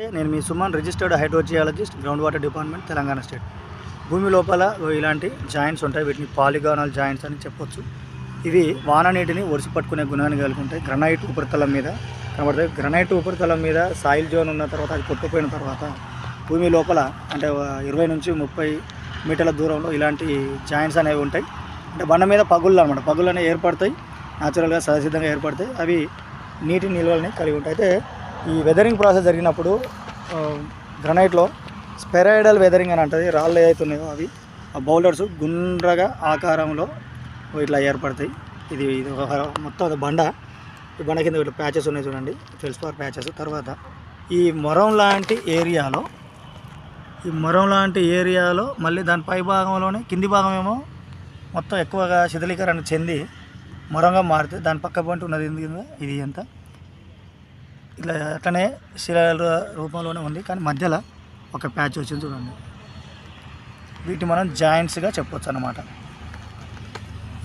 నేను మీ Suman registered hydrogeologist ground water department Telangana state. భూమి లోపల ఇలాంటి జాయింట్స్ ఉంటాయి వీటిని పాలిగానల్ జాయింట్స్ అని చెప్పొచ్చు. ఇవి వాన నీటిని ఒడిసి పట్టుకునే గుణాన్ని కలిగి ఉంటాయి. గ్రనైట్ ఉపరితలం మీద కనబడతాయి. గ్రనైట్ ఉపరితలం మీద సాయిల్ జోన్ ఉన్న తర్వాత అది కొట్టుకుపోయిన తర్వాత భూమి లోపల అంటే ఇరవై నుంచి ముప్పై మీటర్ల దూరంలో ఇలాంటి జాయింట్స్ అనేవి ఉంటాయి. అంటే బండ మీద పగుళ్ళు అనమాట పగుళ్ళు అనేవి ఏర్పడతాయి న్యాచురల్గా సహజసిద్ధంగా ఏర్పడతాయి. అవి నీటి నిల్వలని కలిగి ఉంటాయి. అయితే ఈ వెదరింగ్ ప్రాసెస్ జరిగినప్పుడు గ్రనైట్లో స్పెరాయిడల్ వెదరింగ్ అని అంటుంది రాళ్ళు ఏదైతే ఉన్నాయో అవి ఆ బౌలర్స్ గుండ్రగా ఆకారంలో ఇట్లా ఏర్పడతాయి. ఇది ఇది ఒక మొత్తం అది బండ. ఈ బండ కింద ఇట్లా ప్యాచెస్ ఉన్నాయి చూడండి ఫెల్స్పార్ ప్యాచెస్ తర్వాత ఈ మొరం లాంటి ఏరియాలో ఈ మొరం లాంటి ఏరియాలో మళ్ళీ దాని పై భాగంలోనే కింది భాగం ఏమో మొత్తం ఎక్కువగా శిథిలీకరణ చెంది మొరంగా మారితే దాని పక్క పంట ఉన్నది ఎందుకు ఇది ఎంత? ఇట్లా అట్లనే శిలల రూపంలోనే ఉంది కానీ మధ్యలో ఒక ప్యాచ్ వచ్చింది చూడండి. వీటిని మనం జాయింట్స్గా చెప్పొచ్చు అన్నమాట.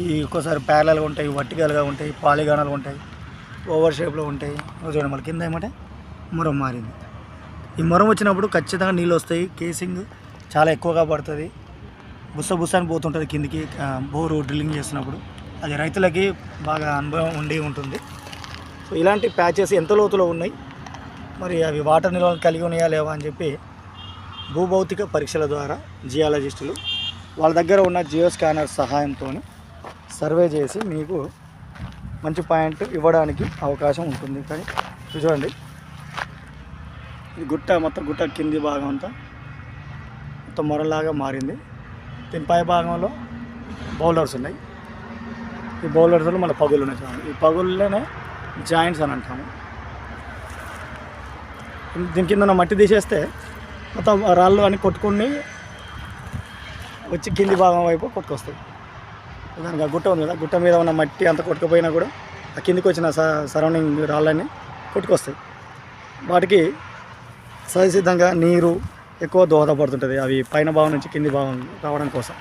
ఈ ఒక్కోసారి ప్యారలల్గా ఉంటాయి వర్టికల్గా ఉంటాయి పాలిగానాలు ఉంటాయి ఓవర్ షేప్లో ఉంటాయి. చూడండి మళ్ళీ కింద ఏమంటే మురం మారింది. ఈ మురం వచ్చినప్పుడు ఖచ్చితంగా నీళ్ళు వస్తాయి కేసింగ్ చాలా ఎక్కువగా పడుతుంది. బుస్స బుస్స అని పోతుంటుంది కిందికి బోరు డ్రిల్లింగ్ చేసినప్పుడు అది రైతులకి బాగా అనుభవం ఉండి ఉంటుంది. సో ఇలాంటి ప్యాచెస్ ఎంత లోతులో ఉన్నాయి? మరి అవి వాటర్ నిల్వలు కలిగి ఉన్నాయా లేవా అని చెప్పి భూభౌతిక పరీక్షల ద్వారా జియాలజిస్టులు వాళ్ళ దగ్గర ఉన్న జియో స్కానర్ సహాయంతో సర్వే చేసి మీకు మంచి పాయింట్ ఇవ్వడానికి అవకాశం ఉంటుంది. కానీ చూడండి. ఈ గుట్ట మొత్తం గుట్ట కింది భాగం అంతా మొత్తం మొరలాగా మారింది. దీని పై భాగంలో బౌలర్స్ ఉన్నాయి. ఈ బౌలర్స్లో మన పగులు ఉన్నాయి చూడండి. ఈ పగుల్లోనే జాయింట్స్ అని అంటాము. దీని కింద మట్టి తీసేస్తే మొత్తం రాళ్ళు అన్ని కొట్టుకుని వచ్చి కింది భాగం వైపు కొట్టుకొస్తాయి. దానికి ఆ గుట్ట ఉంది కదా గుట్ట మీద ఉన్న మట్టి అంత కొట్టుకుపోయినా కూడా ఆ కిందికి వచ్చిన సరౌండింగ్ రాళ్ళన్నీ కొట్టుకొస్తాయి. వాటికి సహసిద్ధంగా నీరు ఎక్కువ దోహదపడుతుంటుంది అవి పైన భాగం నుంచి కింది భావం రావడం కోసం.